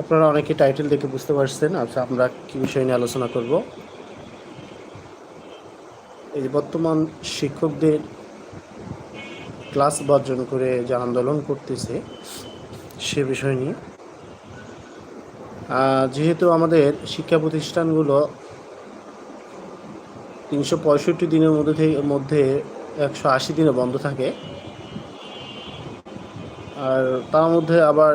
আপনারা অনেকে টাইটেল দেখে বুঝতে পারছেন। আচ্ছা আমরা কী বিষয় নিয়ে আলোচনা করব? এই যে বর্তমান শিক্ষকদের ক্লাস বর্জন করে যে আন্দোলন করতেছে, সে বিষয় নিয়ে। যেহেতু আমাদের শিক্ষা প্রতিষ্ঠানগুলো তিনশো পঁয়ষট্টি দিনের মধ্যে থেকে, মধ্যে একশো আশি দিনে বন্ধ থাকে, আর তার মধ্যে আবার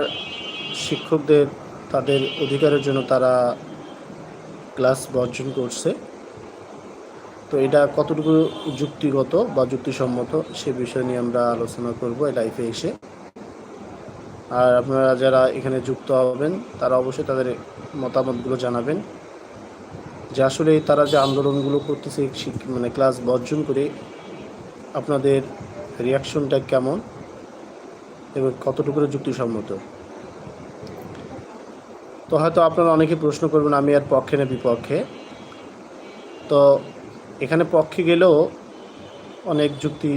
শিক্ষকদের তাদের অধিকারের জন্য তারা ক্লাস বর্জন করছে। তো এটা কতটুকু যুক্তিগত বা যুক্তিসম্মত সে বিষয় নিয়ে আমরা আলোচনা করব এই লাইফে এসে। আর আপনারা যারা এখানে যুক্ত হবেন, তারা অবশ্যই তাদের মতামতগুলো জানাবেন। যে আসলে তারা যে আন্দোলনগুলো করতেছে মানে ক্লাস বর্জন করে আপনাদের রিয়াকশনটা কেমন এবং কতটুকু যুক্তিসম্মত? তো হয়তো আপনারা অনেকে প্রশ্ন করবেন, আমি আর পক্ষে না বিপক্ষে। তো এখানে পক্ষে গেলেও অনেক যুক্তি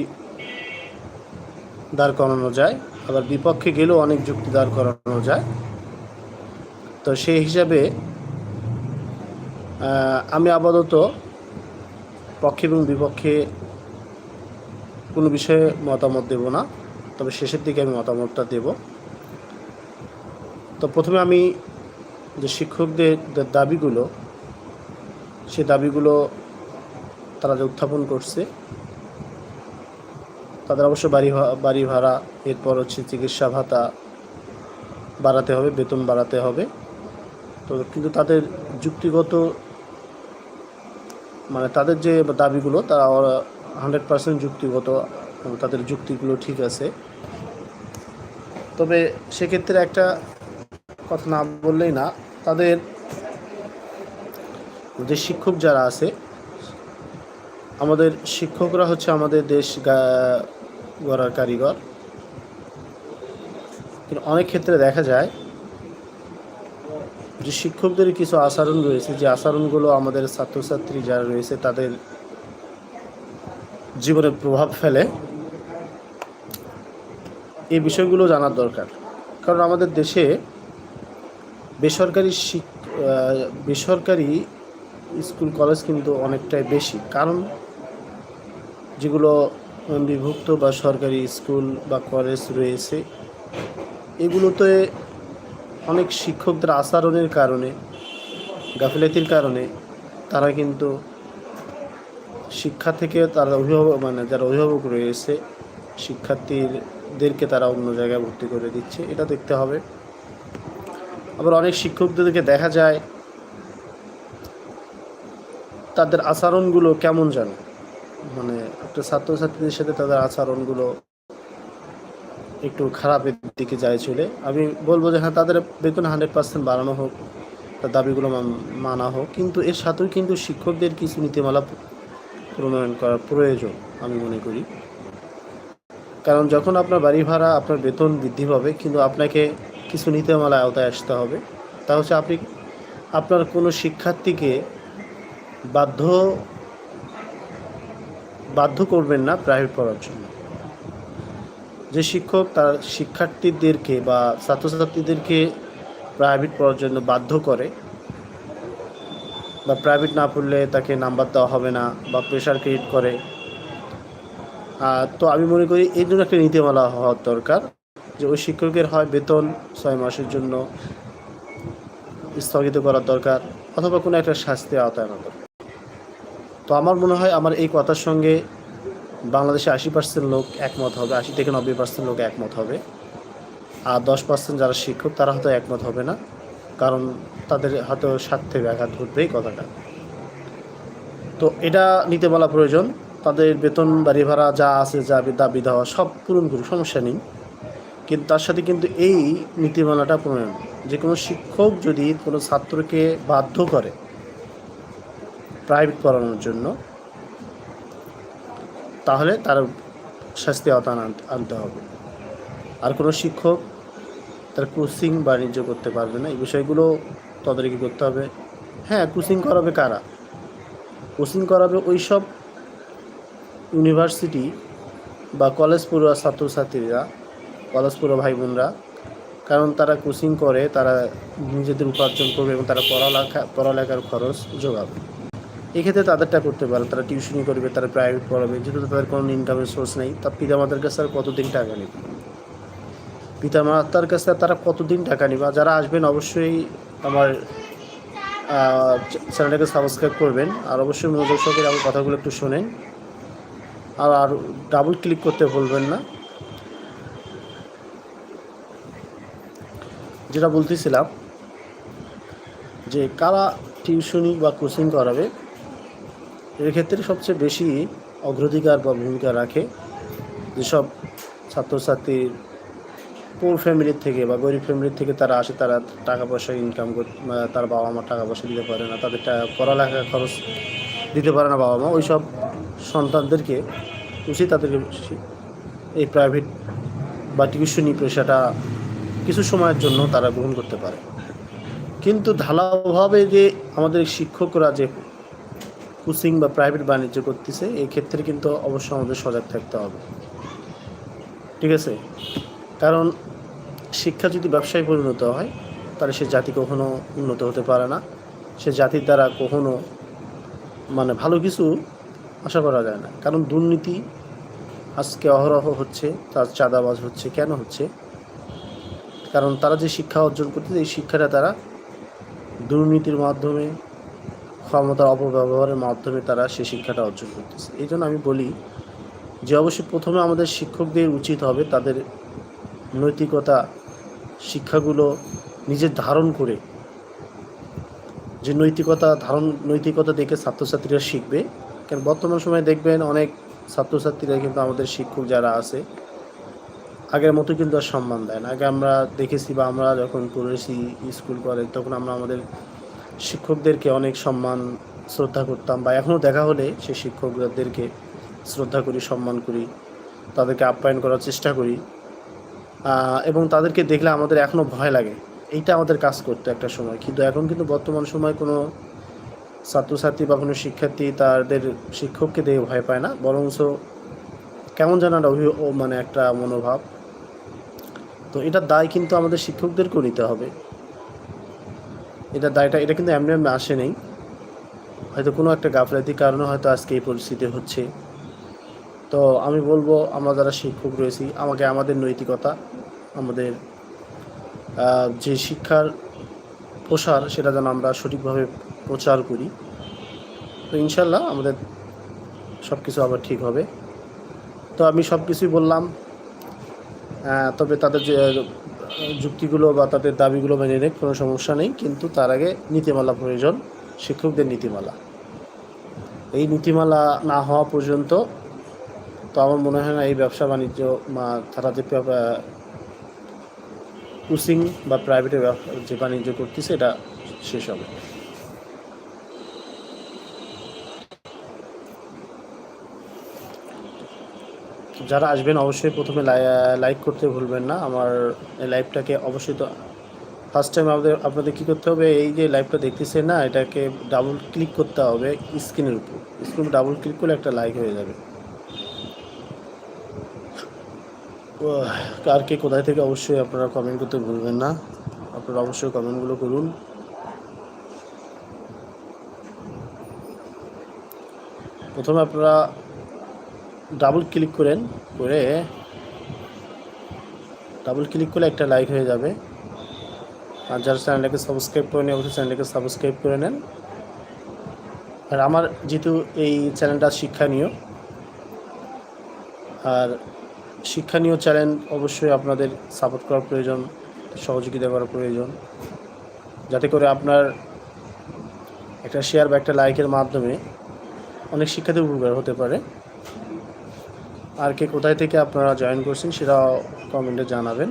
দাঁড় করানো যায়, আবার বিপক্ষে গেলেও অনেক যুক্তি দাঁড় করানো যায়। তো সেই হিসাবে আমি আপাতত পক্ষে এবং বিপক্ষে কোনো বিষয়ে মতামত দেব না, তবে শেষের দিকে আমি মতামতটা দেব। তো প্রথমে আমি যে শিক্ষকদের দাবিগুলো, সে দাবিগুলো তারা যে উত্থাপন করছে, তাদের অবশ্য বাড়ি বাড়ি ভাড়া, এরপর হচ্ছে চিকিৎসা ভাতা বাড়াতে হবে, বেতন বাড়াতে হবে। তো কিন্তু তাদের যুক্তিগত মানে তাদের যে দাবিগুলো, তারা হান্ড্রেড পার্সেন্ট যুক্তিগত তাদের যুক্তিগুলো ঠিক আছে। তবে সেক্ষেত্রে একটা কথা না বললেই না তাদের যে শিক্ষক যারা আছে, আমাদের শিক্ষকরা হচ্ছে আমাদের দেশ গড়ার কারিগর। কিন্তু অনেক ক্ষেত্রে দেখা যায় যে শিক্ষকদের কিছু আচরণ রয়েছে, যে আচরণগুলো আমাদের ছাত্রছাত্রী যারা রয়েছে, তাদের জীবনে প্রভাব ফেলে। এই বিষয়গুলো জানার দরকার। কারণ আমাদের দেশে বেসরকারি বেসরকারি স্কুল, কলেজ কিন্তু অনেকটাই বেশি। কারণ যেগুলো বিভক্ত বা সরকারি স্কুল বা কলেজ রয়েছে, এগুলোতে অনেক শিক্ষকদের আচরণের কারণে, গাফিলাতির কারণে তারা কিন্তু শিক্ষা থেকে তারা অভিভাবক মানে যারা অভিভাবক রয়েছে, শিক্ষার্থীদেরকে তারা অন্য জায়গায় ভর্তি করে দিচ্ছে। এটা দেখতে হবে। আবার অনেক শিক্ষকদেরকে দেখা যায়। তাদের আচরণগুলো কেমন যেন? মানে একটা ছাত্রছাত্রীদের সাথে তাদের আচরণগুলো একটু খারাপের দিকে যায় চলে। আমি বলব যে হ্যাঁ তাদের বেতন হান্ড্রেড পার্সেন্ট বাড়ানো হোক, তার দাবিগুলো মান- হোক। কিন্তু এর সাথেও কিন্তু শিক্ষকদের কিছু নীতিমালা প্রণয়ন করা প্রয়োজন, আমি মনে করি। কারণ যখন আপনার বাড়ি ভাড়া, আপনার বেতন বৃদ্ধি পাবে, কিন্তু আপনাকে কিছু নীতিমালা আওতায় আসতে হবে। তা হচ্ছে আপনি আপনার কোনো শিক্ষার্থীকে বাধ্য বাধ্য করবেন না প্রাইভেট পড়ার জন্য। যে শিক্ষক তার শিক্ষার্থীদেরকে বা ছাত্রছাত্রীদেরকে প্রাইভেট পড়ার জন্য বাধ্য করে বা প্রাইভেট না পড়লে তাকে নাম্বার দেওয়া হবে না বা প্রেশার ক্রিয়েট করে। তো আমি মনে করি এই জন্য একটা নীতিমালা হওয়ার দরকার। যে ওই শিক্ষকের হয় বেতন ছয় মাসের জন্য স্থগিত করার দরকার অথবা কোনো একটা শাস্তি আওতায় আনা দরকার। তো আমার মনে হয় আমার এই কথার সঙ্গে বাংলাদেশে আশি পার্সেন্ট লোক একমত হবে, আশি থেকে নব্বই পার্সেন্ট লোক একমত হবে। আর দশ পার্সেন্ট যারা শিক্ষক, তারা হয়তো একমত হবে না, কারণ তাদের হয়তো স্বার্থে ব্যাঘাত ঘটবে এই কথাটা। তো এটা নিতে বলা প্রয়োজন, তাদের বেতন বাড়ি ভাড়া যা আছে, যা দাবি দেওয়া সব পূরণ করুক, সমস্যা নেই। কিন্তু তার সাথে কিন্তু এই নীতিমালাটা প্রণয়ন। যে কোনো শিক্ষক যদি কোনো ছাত্রকে বাধ্য করে প্রাইভেট পড়ানোর জন্য, তাহলে তার শাস্তি আওতায় আন- আনতে হবে। আর কোনো শিক্ষক তার কোচিং বাণিজ্য করতে পারবে না, এই বিষয়গুলো তদারকি করতে হবে। হ্যাঁ কোচিং করাবে কারা? কোচিং করাবে ওই সব ইউনিভার্সিটি বা কলেজ পড়ুয়া ছাত্রছাত্রীরা কলেজ পড়ুয়া ভাই বোনরা কারণ তারা কোচিং করে, তারা নিজেদের উপার্জন করবে এবং তারা পড়ালেখা, পড়ালেখার খরচ যোগাবে। এক্ষেত্রে তাদেরটা করতে পারে, তারা টিউশনি করবে, তারা প্রাইভেট পড়াবে, যেহেতু তাদের কোনো ইনকামের সোর্স নেই, তা পিতামাতার কাছে আর কতদিন টাকা নেবে? পিতামাতার কাছে তারা কতদিন টাকা নেবে? যারা আসবেন, অবশ্যই আমার চ্যানেলটাকে সাবস্ক্রাইব করবেন, আর অবশ্যই মনোযোগ সহকারে আমার কথাগুলো একটু শোনেন। আর আর ডাবল ক্লিক করতে ভুলবেন না। যেটা বলতেছিলাম যে কারা টিউশনি বা কোচিং করাবে, এর ক্ষেত্রে সবচেয়ে বেশি অগ্রাধিকার বা ভূমিকা রাখে যেসব ছাত্রছাত্রীর পুর ফ্যামিলির থেকে বা গরিব ফ্যামিলির থেকে তারা আসে, তারা টাকা পয়সা ইনকাম করতে তার বাবা মা টাকা পয়সা দিতে পারে না, তাদের পড়ালেখা খরচ দিতে পারে না বাবা মা ওই সব সন্তানদেরকে উচিত তাদেরকে এই প্রাইভেট বা টিউশনি পেশাটা কিছু সময়ের জন্য তারা গ্রহণ করতে পারে। কিন্তু ঢালাওভাবে যে আমাদের শিক্ষকরা যে কোচিং বা প্রাইভেট বাণিজ্য করতেছে, এই ক্ষেত্রে কিন্তু অবশ্যই আমাদের সজাগ থাকতে হবে। ঠিক আছে? কারণ শিক্ষা যদি ব্যবসায় পরিণত হয়, তাহলে সে জাতি কখনো উন্নত হতে পারে না। সে জাতির দ্বারা কখনো মানে ভালো কিছু আশা করা যায় না। কারণ দুর্নীতি আজকে অহরহ হচ্ছে, তার চাঁদাবাজ হচ্ছে, কেন হচ্ছে? কারণ তারা যে শিক্ষা অর্জন করতেছে, এই শিক্ষাটা তারা দুর্নীতির মাধ্যমে, ক্ষমতার অপব্যবহারের মাধ্যমে তারা সে শিক্ষাটা অর্জন করতেছে। এই জন্য আমি বলি যে অবশ্যই প্রথমে আমাদের শিক্ষকদের উচিত হবে তাদের নৈতিকতা, শিক্ষাগুলো নিজে ধারণ করে, যে নৈতিকতা ধারণ, নৈতিকতা দেখে ছাত্রছাত্রীরা শিখবে। কারণ বর্তমান সময়ে দেখবেন অনেক ছাত্রছাত্রীরা কিন্তু আমাদের শিক্ষক যারা আছে আগের মতো কিন্তু আর সম্মান দেয় না। আগে আমরা দেখেছি বা আমরা যখন পড়েছি স্কুল করে তখন আমরা আমাদের শিক্ষকদেরকে অনেক সম্মান, শ্রদ্ধা করতাম বা এখনও দেখা হলে সেই শিক্ষকদেরকে শ্রদ্ধা করি, সম্মান করি, তাদেরকে আপ্যায়ন করার চেষ্টা করি এবং তাদেরকে দেখলে আমাদের এখনও ভয় লাগে। এইটা আমাদের কাজ করতো একটা সময়। কিন্তু এখন কিন্তু বর্তমান সময় কোনো ছাত্রছাত্রী বা কোনো শিক্ষার্থী তাদের শিক্ষককে দেখে ভয় পায় না। বরঞ্চ কেমন যেন একটা অভি- মানে একটা মনোভাব তো এটার দায় কিন্তু আমাদের শিক্ষকদেরকেও নিতে হবে। এটা দায়টা, এটা কিন্তু এমনি এমনি আসে নেই। হয়তো কোনো একটা গাফলাতির কারণে হয়তো আজকে এই পরিস্থিতি হচ্ছে। তো আমি বলব, আমরা যারা শিক্ষক রয়েছি, আমাকে আমাদের নৈতিকতা, আমাদের যে শিক্ষার প্রসার, সেটা যেন আমরা সঠিকভাবে প্রচার করি। তো ইনশাল্লাহ আমাদের সব কিছু আবার ঠিক হবে। তো আমি সব কিছুই বললাম তবে তাদের যে যুক্তিগুলো বা তাদের দাবিগুলো মেনে নেই কোনো সমস্যা নেই। কিন্তু তার আগে নীতিমালা প্রয়োজন, শিক্ষকদের নীতিমালা। এই নীতিমালা না হওয়া পর্যন্ত তো আমার মনে হয় না এই ব্যবসা বাণিজ্য বা তারা যে কোচিং বা প্রাইভেটে যে বাণিজ্য করতেছে, এটা শেষ হবে। যারা আসবেন অবশ্যই প্রথমে লাইক করতে ভুলবেন না। আমার এই লাইভটাকে অবশ্যই তো ফার্স্ট টাইম আমাদের, আপনাদের কী করতে হবে? এই যে লাইভটা দেখতেছেন না, এটাকে ডাবল ক্লিক করতে হবে স্ক্রিনের উপর। স্ক্রিন ডাবল ক্লিক করলে একটা লাইক হয়ে যাবে। কার কে কোথায় থেকে অবশ্যই আপনারা কমেন্ট করতে ভুলবেন না। আপনারা অবশ্যই কমেন্টগুলো করুন। প্রথমে আপনারা ডাবল ক্লিক করেন, করে ডাবল ক্লিক করলে একটা লাইক হয়ে যাবে। আর যারা চ্যানেলটাকে সাবস্ক্রাইব করে নেন অবশ্যই চ্যানেলটাকে সাবস্ক্রাইব করে নেন। আর আমার যেহেতু এই চ্যানেলটা শিক্ষণীয়, আর শিক্ষণীয় চ্যানেল অবশ্যই আপনাদের সাপোর্ট করার প্রয়োজন, সহযোগিতা করার প্রয়োজন। যাতে করে আপনার একটা শেয়ার বা একটা লাইকের মাধ্যমে অনেক শিক্ষার্থী উপকার হতে পারে। আর কে কোথায় থেকে আপনারা জয়েন করছেন সেটাও কমেন্টে জানাবেন।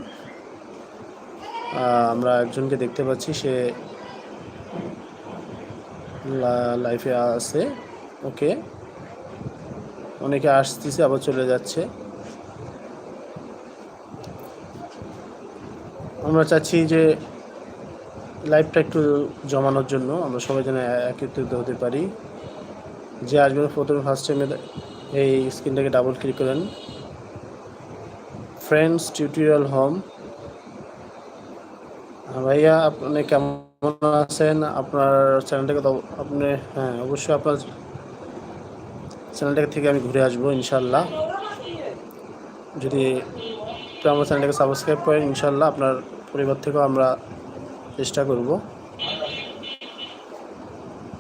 আমরা একজনকে দেখতে পাচ্ছি, সে লাইফে আছে, ওকে। অনেকে আসতেছে, আবার চলে যাচ্ছে। আমরা চাচ্ছি যে লাইফটা একটু জমানোর জন্য, আমরা সবাই যেন একত্রিত হতে পারি। যে আসবেন প্রথমে ফার্স্ট টাইমে এই স্ক্রিনটাকে ডাবল ক্লিক করেন। ফ্রেন্ডস টিউটোরিয়াল হোম ভাইয়া, আপনি কেমন আছেন? আপনার চ্যানেলটাকে তো আপনি হ্যাঁ অবশ্যই আপনার চ্যানেলটাকে থেকে আমি ঘুরে আসব, ইনশাল্লাহ। যদি আমার চ্যানেলটাকে সাবস্ক্রাইব করেন ইনশাল্লাহ আপনার পরিবার থেকেও আমরা চেষ্টা করব।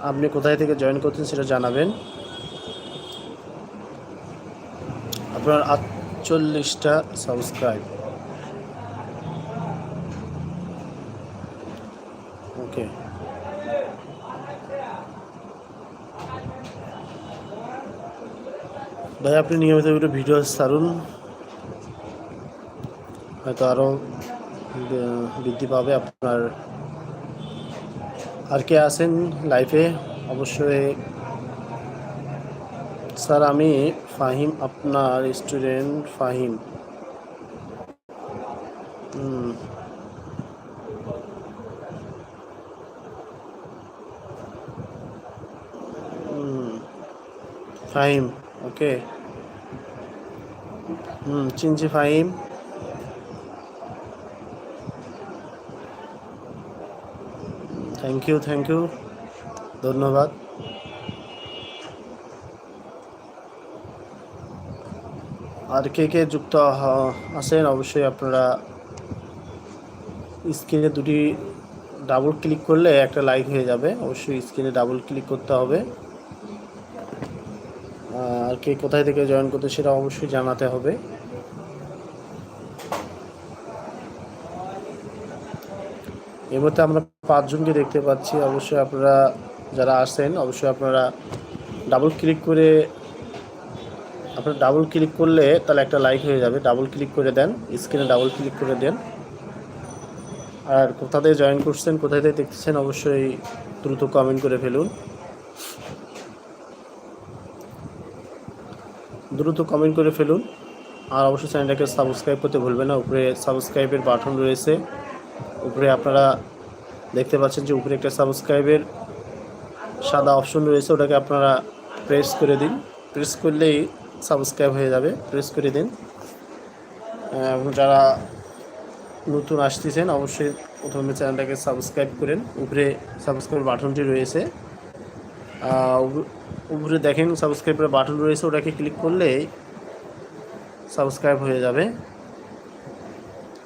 আপনি কোথায় থেকে জয়েন করছেন সেটা জানাবেন। আপনার আটচল্লিশটা সাবস্ক্রাইব ওকে ভাই, আপনি নিয়মিত ভিডিও ছাড়ুন। হয়তো আরও বৃদ্ধি পাবে আপনার। আর কে আছেন লাইফে অবশ্যই স্যার আমি ফাহিম আপনার স্টুডেন্ট ফাহিম। হুম। হুম, ফাহিম ওকে। হুম চিনছি Fahim. Thank you thank you ধন্যবাদ। আর কে কে যুক্ত আছেন অবশ্যই আপনারা স্ক্রিনে দুটি ডাবল ক্লিক করলে একটা লাইক হয়ে যাবে। অবশ্যই স্ক্রিনে ডাবল ক্লিক করতে হবে। আর কে কোথায় থেকে জয়েন করতে সেটা অবশ্যই জানাতে হবে। এই মুহূর্তে আমরা পাঁচজনকে দেখতে পাচ্ছি। অবশ্যই আপনারা যারা আসেন, অবশ্যই আপনারা ডাবল ক্লিক করে আপনার ডাবল ক্লিক করলে তাহলে একটা লাইক হয়ে যাবে। ডাবল ক্লিক করে দেন স্ক্রিনে ডাবল ক্লিক করে দেন। আর কোথা থেকে জয়েন করছেন কোথায় থেকে দেখতেছেন অবশ্যই দ্রুত কমেন্ট করে ফেলুন। দ্রুত কমেন্ট করে ফেলুন। আর অবশ্যই চ্যানেলটাকে সাবস্ক্রাইব করতে ভুলবেন না। উপরে সাবস্ক্রাইবের বাটন রয়েছে। উপরে আপনারা দেখতে পাচ্ছেন যে উপরে একটা সাবস্ক্রাইবের সাদা অপশন রয়েছে। ওটাকে আপনারা প্রেস করে দিন। প্রেস করলেই সাবস্ক্রাইব হয়ে যাবে, প্রেস করে দিন। যারা নতুন আসতেছেন, অবশ্যই প্রথমে চ্যানেলটাকে সাবস্ক্রাইব করেন। উপরে সাবস্ক্রাইব বাটনটি রয়েছে। উপরে দেখেন সাবস্ক্রাইবের বাটন রয়েছে, ওটাকে ক্লিক করলে সাবস্ক্রাইব হয়ে যাবে।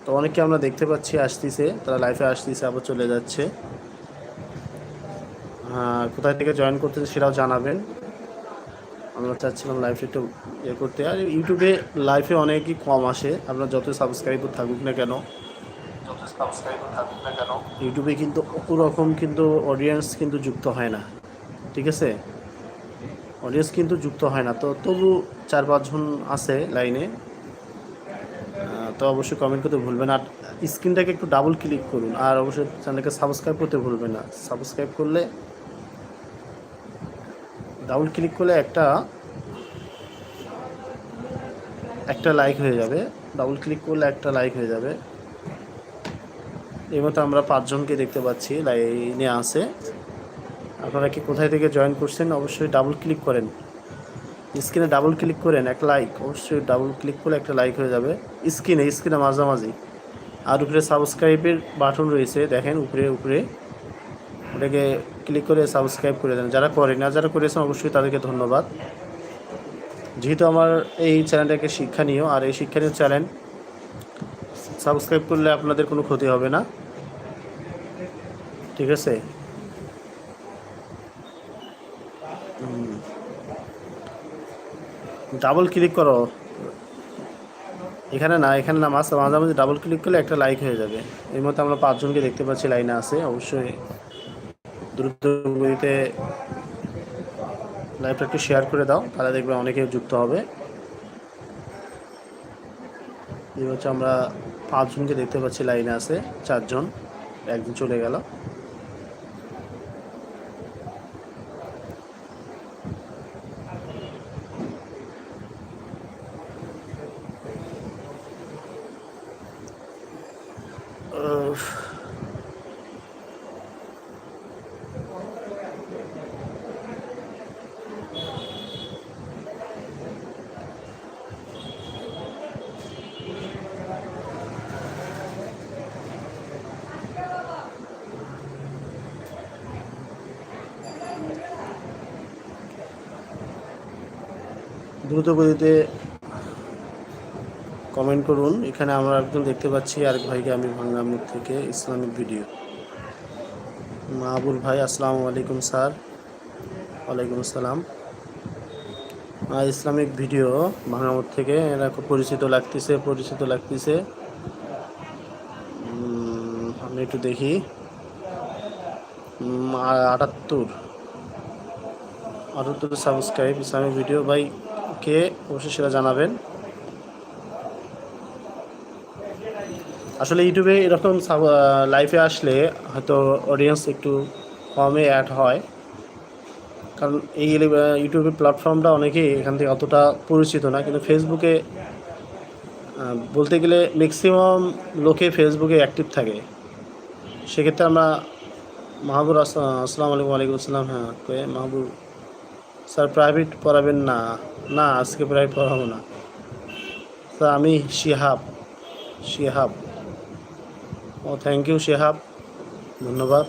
তো অনেকে আমরা দেখতে পাচ্ছি আসতেছে, তারা লাইফে আসতেছে, আবার চলে যাচ্ছে। কোথায় থেকে জয়েন করতেছে সেটাও জানাবেন। আমরা চাচ্ছিলাম লাইফে একটু ইয়ে করতে। আর ইউটিউবে লাইফে অনেকই কম আসে। আপনার যত সাবস্ক্রাইবার থাকুক না কেন যত সাবস্ক্রাইবার থাকুক না কেন ইউটিউবে কিন্তু ওরকম কিন্তু অডিয়েন্স কিন্তু যুক্ত হয় না। ঠিক আছে? অডিয়েন্স কিন্তু যুক্ত হয় না। তো তবু চার পাঁচজন আছে লাইনে তো অবশ্যই কমেন্ট করতে ভুলবেন। আর স্ক্রিনটাকে একটু ডাবল ক্লিক করুন। আর অবশ্যই চ্যানেলকে সাবস্ক্রাইব করতে ভুলবেন না। সাবস্ক্রাইব করলে ডাবল ক্লিক করলে একটা একটা লাইক হয়ে যাবে। ডাবল ক্লিক করলে একটা লাইক হয়ে যাবে। এই মতো আমরা পাঁচজনকে দেখতে পাচ্ছি লাইনে আছে। আপনারা কি কোথায় থেকে জয়েন করছেন, অবশ্যই ডাবল ক্লিক করেন। স্ক্রিনে ডাবল ক্লিক করেন, এক লাইক অবশ্যই ডাবল ক্লিক করলে একটা লাইক হয়ে যাবে। স্ক্রিনে স্ক্রিনে মাঝামাঝি। আর উপরে সাবস্ক্রাইবের বাটন রয়েছে, দেখেন উপরে উপরে। ওটাকে ক্লিক করে সাবস্ক্রাইব করে দেন। যারা করেন না, যারা করেছেন, অবশ্যই তাদেরকে ধন্যবাদ। যেহেতু আমার এই চ্যানেলটাকে শিক্ষা শিক্ষণীয় আর এই শিক্ষণীয় চ্যানেল সাবস্ক্রাইব করলে আপনাদের কোনো ক্ষতি হবে না। ঠিক আছে? ডাবল ক্লিক করো। এখানে না এখানে না, মাঝে মাঝামাঝি ডাবল ক্লিক করলে একটা লাইক হয়ে যাবে। এর মধ্যে আমরা পাঁচজনকে দেখতে পাচ্ছি, লাইনে আছে। অবশ্যই দ্রুত গতিতে লাইভটা একটু শেয়ার করে দাও, তাহলে দেখবে অনেকে যুক্ত হবে। এই হচ্ছে আমরা পাঁচজনকে দেখতে পাচ্ছি লাইনে আছে, চারজন, একজন চলে গেল। দ্রুত গতিতে কমেন্ট করুন। এখানে আমরা একজন দেখতে পাচ্ছি আরেক ভাইকে আমি ভাঙ্গামুখ থেকে ইসলামিক ভিডিও। মাহবুল ভাই, আসসালামু আলাইকুম স্যার। ওয়ালাইকুম আসসালাম। ইসলামিক ভিডিও ভাঙামোড় থেকে, এরা খুব পরিচিত লাগতেছে পরিচিত লাগতেছে। আমি একটু দেখি। আটাত্তর। আটাত্তর সাবস্ক্রাইব ইসলামিক ভিডিও। ভাই কে? অবশ্যই সেটা জানাবেন। আসলে ইউটিউবে এরকম লাইভে আসলে হয়তো অডিয়েন্স একটু কমে অ্যাড হয়। কারণ এই ইউটিউবের প্ল্যাটফর্মটা অনেকেই এখান থেকে অতটা পরিচিত না। কিন্তু ফেসবুকে বলতে গেলে ম্যাক্সিমাম লোকে ফেসবুকে অ্যাক্টিভ থাকে। সেক্ষেত্রে আমরা মাহবুর আস- আসসালামু আলাইকুম, ওয়ালাইকুম আসসালাম হ্যাঁ কে? মাহবুর স্যার প্রাইভেট পড়াবেন না। না, আজকে প্রাইভেট পড়াবো না। স্যার, আমি শিহাব শিহাব। ও থ্যাংক ইউ শিহাব। ধন্যবাদ।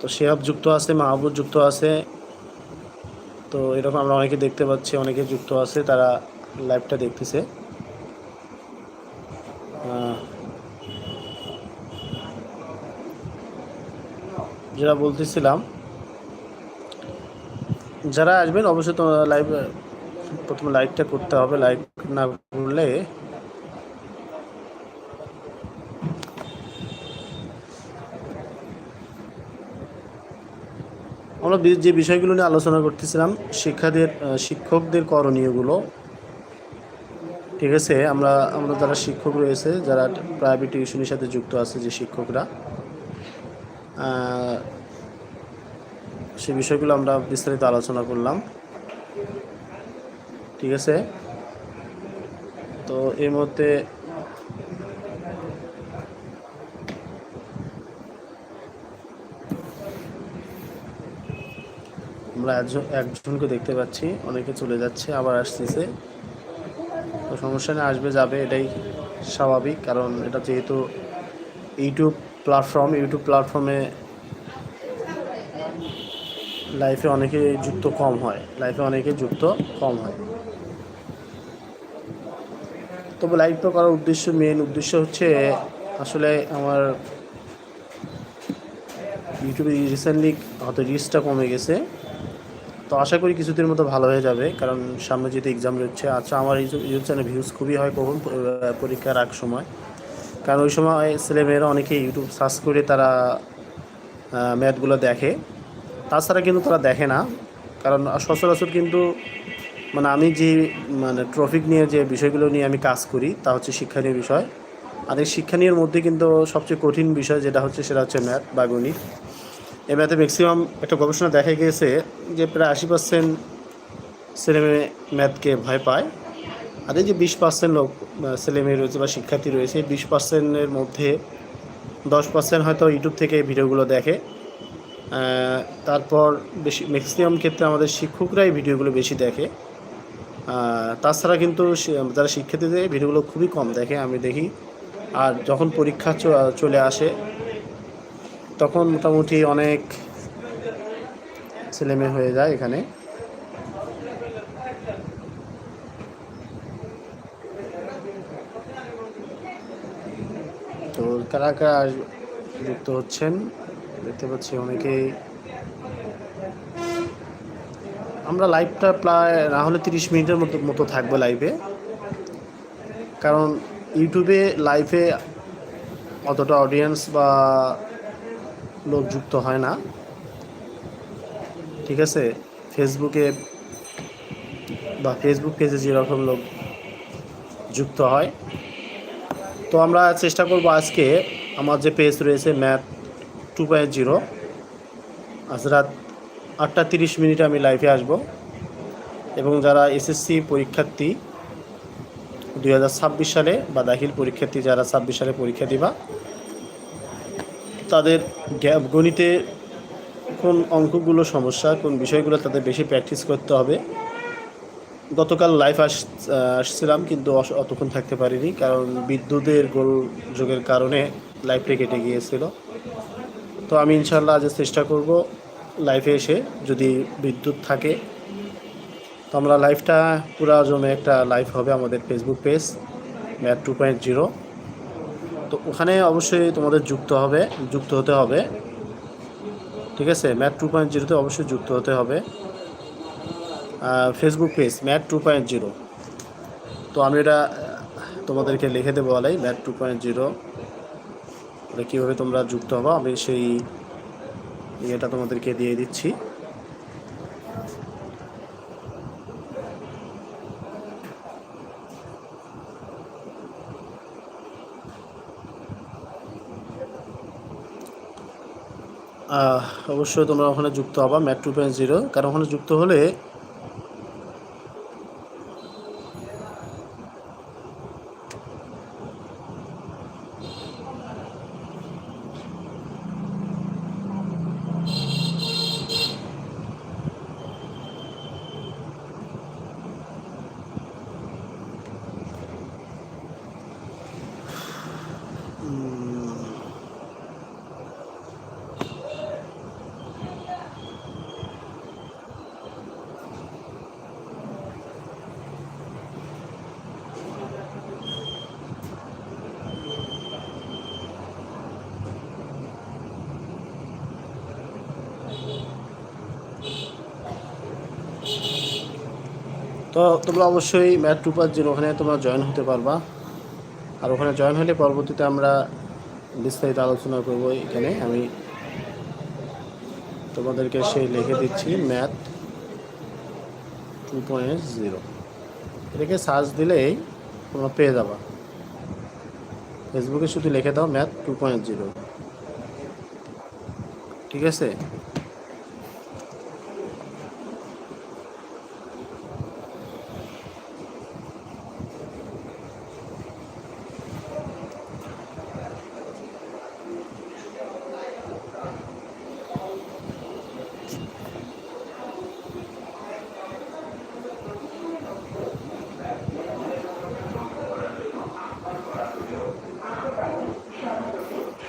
তো শিহাব যুক্ত আছে, মাহবুব যুক্ত আছে। তো এরকম আমরা অনেকে দেখতে পাচ্ছি, অনেকে যুক্ত আছে, তারা লাইভটা দেখতেছে। যেটা বলতেছিলাম, যারা আসবেন অবশ্যই তো লাইভ প্রথমে লাইকটা করতে হবে। লাইক না করলে আমরা যে বিষয়গুলো নিয়ে আলোচনা করতেছিলাম, শিক্ষাদের শিক্ষকদের করণীয়গুলো, ঠিক আছে? আমরা আমরা যারা শিক্ষক রয়েছে, যারা প্রাইভেট টিউশনের সাথে যুক্ত আছে, যে শিক্ষকরা সেই বিষয়গুলো আমরা বিস্তারিত আলোচনা করলাম। ঠিক আছে? তো এই মুহূর্তে আমরা একজন একজনকে দেখতে পাচ্ছি, অনেকে চলে যাচ্ছে, আবার আসতেছে। তো সমস্যা নেই, আসবে, যাবে, এটাই স্বাভাবিক, কারণ এটা যেহেতু ইউটিউব প্ল্যাটফর্ম ইউটিউব প্ল্যাটফর্মে লাইফে অনেকে যুক্ত কম হয়। লাইফে অনেকে যুক্ত কম হয়। তবে লাইভটা করার উদ্দেশ্য মেন উদ্দেশ্য হচ্ছে আসলে আমার ইউটিউবে রিসেন্টলি হয়তো রিচটা কমে গেছে। তো আশা করি কিছুদিনের মতো ভালো হয়ে যাবে, কারণ সামনে যেহেতু এক্সাম রয়েছে আচ্ছা আমার ইউটিউব চ্যানেল ভিউজ খুবই হয় কখন পরীক্ষার আগ সময়। কারণ ওই সময় ছেলেমেয়েরা অনেকে ইউটিউব সার্চ করে তারা ম্যাথগুলো দেখে। তাছাড়া কিন্তু তারা দেখে না। কারণ সচরাচর কিন্তু মানে আমি যে মানে ট্রফিক নিয়ে যে বিষয়গুলো নিয়ে আমি কাজ করি, তা হচ্ছে শিক্ষণীয় বিষয়। আর এই শিক্ষণীয়র মধ্যে কিন্তু সবচেয়ে কঠিন বিষয় যেটা হচ্ছে, সেটা হচ্ছে ম্যাথ বা গণিত। এই ম্যাথে ম্যাক্সিমাম একটা গবেষণা দেখা গিয়েছে যে প্রায় আশি পার্সেন্ট ছেলেমেয়ে ম্যাথকে ভয় পায়। আর এই যে বিশ পার্সেন্ট লোক ছেলেমেয়ে রয়েছে বা শিক্ষার্থী রয়েছে, বিশ পার্সেন্টের মধ্যে, দশ পার্সেন্ট হয়তো ইউটিউব থেকে ভিডিওগুলো দেখে। তারপর বেশি ম্যাক্সিমাম ক্ষেত্রে আমাদের শিক্ষকরাই ভিডিওগুলো বেশি দেখে। তাছাড়া কিন্তু যারা শিক্ষার্থীদের ভিডিওগুলো খুবই কম দেখে, আমি দেখি। আর যখন পরীক্ষা চলে আসে, তখন মোটামুটি অনেক ছেলেমেয়ে হয়ে যায় এখানে তো কারা কারা যুক্ত হচ্ছেন। দেখতে পাচ্ছি অনেকেই। আমরা লাইভটা প্রায় না হলে তিরিশ মিনিটের মতো মতো থাকবে লাইভে কারণ ইউটিউবে লাইভে অতটা অডিয়েন্স বা লোক যুক্ত হয় না। ঠিক আছে? ফেসবুকে বা ফেসবুক পেজে যেরকম লোক যুক্ত হয়। তো আমরা চেষ্টা করব আজকে আমার যে পেজ রয়েছে ম্যাথ টু পয়েন্ট জিরো আজ রাত আটটা তিরিশ মিনিটে আমি লাইভে আসব। এবং যারা এসএসসি পরীক্ষার্থী দুই হাজার ছাব্বিশ সালে বা দাখিল পরীক্ষার্থী যারা ছাব্বিশ সালে পরীক্ষা দিবা, তাদের গণিতে কোন অঙ্কগুলো সমস্যা, কোন বিষয়গুলো তাদের বেশি প্র্যাকটিস করতে হবে। গতকাল লাইভ আস আসছিলাম, কিন্তু অতক্ষণ থাকতে পারিনি, কারণ বিদ্যুতের গোল যোগের কারণে লাইভটা কেটে গিয়েছিল। তো আমি ইনশাল্লাহ আজ চেষ্টা করব লাইফে এসে, যদি বিদ্যুৎ থাকে। তো আমরা লাইফটা পুরা জমে একটা লাইফ হবে আমাদের Facebook page math two point zero তো ওখানে অবশ্যই তোমাদের যুক্ত হবে, যুক্ত হতে হবে। ঠিক আছে? ম্যাথ টু পয়েন্ট জিরোতে অবশ্যই যুক্ত হতে হবে। Facebook page math two point zero তো আমি এটা তোমাদেরকে লিখে দেবো বলাই ম্যাথ টু পয়েন্ট জিরো এটা কীভাবে তোমরা যুক্ত হব, আমি সেই ইয়েটা তোমাদেরকে দিয়ে দিচ্ছি। অবশ্যই তোমরা ওখানে যুক্ত হবা ম্যাট টু পয়েন্ট জিরো কারণ ওখানে যুক্ত হলে তো তোমরা অবশ্যই ম্যাট টু পয়েন্ট জিরো ওখানে তোমরা জয়েন হতে পারবা। আর ওখানে জয়েন হলে পরবর্তীতে আমরা বিস্তারিত আলোচনা করব এখানে। আমি তোমাদেরকে সেই লিখে দিচ্ছি, ম্যাথ টু পয়েন্ট জিরো। এটাকে সার্চ দিলেই তোমরা পেয়ে যাবা। ফেসবুকে শুধু লিখে দাও ম্যাথ টু পয়েন্ট জিরো। ঠিক আছে?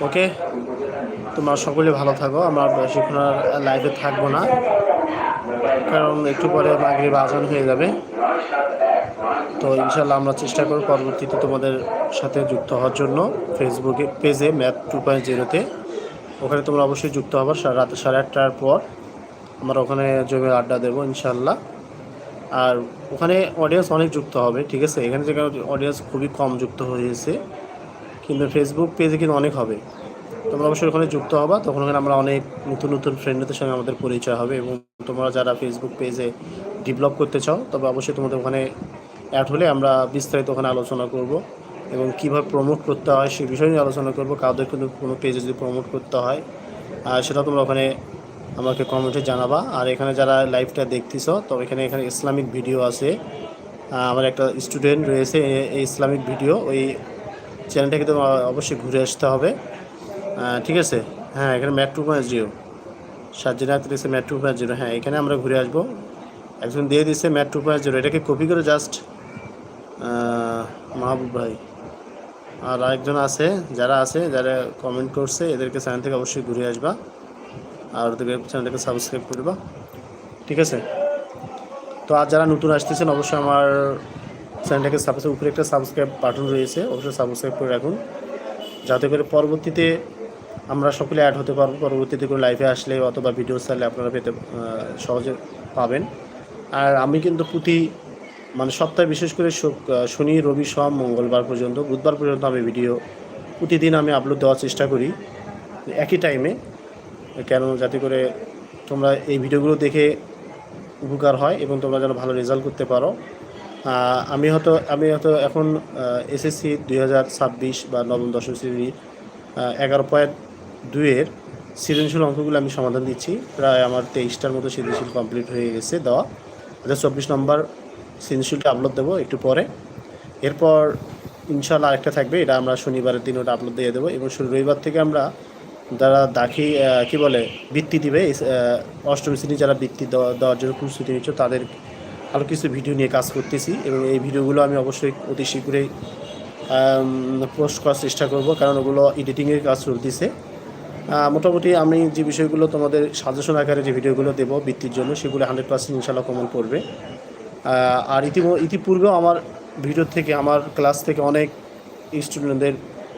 ওকে? তোমরা সকলে ভালো থাকো। আমরা বেশিক্ষণ আর লাইভে থাকব না। কারণ একটু পরে মাগরিব আজান হয়ে যাবে। তো ইনশাল্লাহ আমরা চেষ্টা করব পরবর্তীতে তোমাদের সাথে যুক্ত হওয়ার জন্য। ফেসবুকে পেজে ম্যাথ টু পয়েন্ট জিরোতে ওখানে তোমরা অবশ্যই যুক্ত হবা রাত, সাড়ে আটটার পর। আমরা ওখানে জমে আড্ডা দেবো ইনশাল্লাহ আর ওখানে অডিয়েন্স অনেক যুক্ত হবে, ঠিক আছে? এখানে থেকে অডিয়েন্স খুবই কম যুক্ত হয়েছে। কিন্তু ফেসবুক পেজে কিন্তু অনেক হবে। তোমরা অবশ্যই ওখানে যুক্ত হবা, তখন ওখানে আমরা অনেক নতুন নতুন ফ্রেন্ডদের সঙ্গে আমাদের পরিচয় হবে এবং তোমরা যারা ফেসবুক পেজে ডেভেলপ করতে চাও, তবে অবশ্যই তোমাদের ওখানে অ্যাড হলে আমরা বিস্তারিত ওখানে আলোচনা করব এবং কীভাবে প্রমোট করতে হয় সে বিষয় নিয়ে আলোচনা করব। কাউদের কিন্তু কোনো পেজে যদি প্রমোট করতে হয় আর সেটা তোমরা ওখানে আমাকে কমেন্টে জানাবা। আর এখানে যারা লাইভটা দেখতেছ, তো এখানে এখানে ইসলামিক ভিডিও আছে। আমার একটা স্টুডেন্ট রয়েছে এই ইসলামিক ভিডিও ওই চ্যানেলটাকে তো অবশ্যই ঘুরে আসতে হবে। ঠিক আছে? হ্যাঁ এখানে math two point zero Sajinat দিয়েছে ম্যাট টু পয়েন্ট জিরো। হ্যাঁ এখানে আমরা ঘুরে আসব। একজন দিয়ে দিচ্ছে ম্যাট টু পয়েন্ট জিরো। এটাকে কপি করে জাস্ট মাহবুব ভাই। আর আরেকজন আছে, যারা আছে, যারা কমেন্ট করছে, এদেরকে চ্যানেল থেকে অবশ্যই ঘুরে আসবা। আর ওদেরকে চ্যানেলটাকে সাবস্ক্রাইব করবা ঠিক আছে? তো আর যারা নতুন আসতেছেন, অবশ্যই আমার চ্যানেলটাকে সাবস্ক্রাইব, উপরে একটা সাবস্ক্রাইব বাটন রয়েছে, অবশ্যই সাবস্ক্রাইব করে রাখুন। যাতে করে পরবর্তীতে আমরা সকলে অ্যাড হতে পারব, পরবর্তীতে কোনো লাইভে আসলে অথবা ভিডিও চাইলে আপনারা পেতে সহজে পাবেন। আর আমি কিন্তু প্রতি মানে সপ্তাহে বিশেষ করে শনি, রবি, সোম, মঙ্গলবার পর্যন্ত, বুধবার পর্যন্ত আমি ভিডিও প্রতিদিন আমি আপলোড দেওয়ার চেষ্টা করি, একই টাইমে কেন যাতে করে তোমরা এই ভিডিওগুলো দেখে উপকার হয় এবং তোমরা যেন ভালো রেজাল্ট করতে পারো। আমি হয়তো আমি হয়তো এখন এসএসসি দুই হাজার ছাব্বিশ বা নবম, দশম শ্রেণির এগারো পয়েন্ট দুইয়ের সৃজনশীল অঙ্কগুলো আমি সমাধান দিচ্ছি। প্রায় আমার তেইশটার মতো সৃজনশীল কমপ্লিট হয়ে গেছে দেওয়া। আচ্ছা চব্বিশ নম্বর সৃজনশীলটা আপলোড দেবো একটু পরে। এরপর ইনশাল্লাহ আরেকটা থাকবে, এটা আমরা শনিবারের দিন ওটা আপলোড দিয়ে দেবো এবং রবিবার থেকে আমরা যারা দাখি কি বলে, বৃত্তি দিবে অষ্টম শ্রেণি যারা বৃত্তি দেওয়া দেওয়ার জন্য প্রস্তুতি নিচ্ছ তাদের আরও কিছু ভিডিও নিয়ে কাজ করতেছি এবং এই ভিডিওগুলো আমি অবশ্যই অতি শীঘ্রই পোস্ট করার চেষ্টা করব, কারণ ওগুলো এডিটিংয়ের কাজ চলতেছে। মোটামুটি আমি যে বিষয়গুলো তোমাদের সাজেশন আকারে যে ভিডিওগুলো দেবো বৃত্তির জন্য, সেগুলো হান্ড্রেড পার্সেন্ট ইনশাল্লাহ কমন পড়বে। আর ইতিম, ইতিপূর্বেও আমার ভিডিও থেকে, আমার ক্লাস থেকে অনেক স্টুডেন্টদের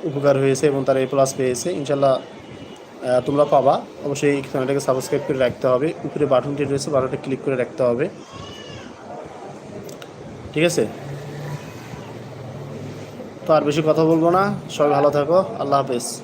উপকার হয়েছে এবং তারা এ প্লাস পেয়েছে। ইনশাল্লাহ তোমরা পাবা। অবশ্যই এই চ্যানেলটাকে সাবস্ক্রাইব করে রাখতে হবে। উপরে বাটনটি রয়েছে বাটনটা ক্লিক করে রাখতে হবে। ঠিক আছে? তো আর বেশি কথা বলব না। সবাই ভালো থাকো। আল্লাহ হাফেজ।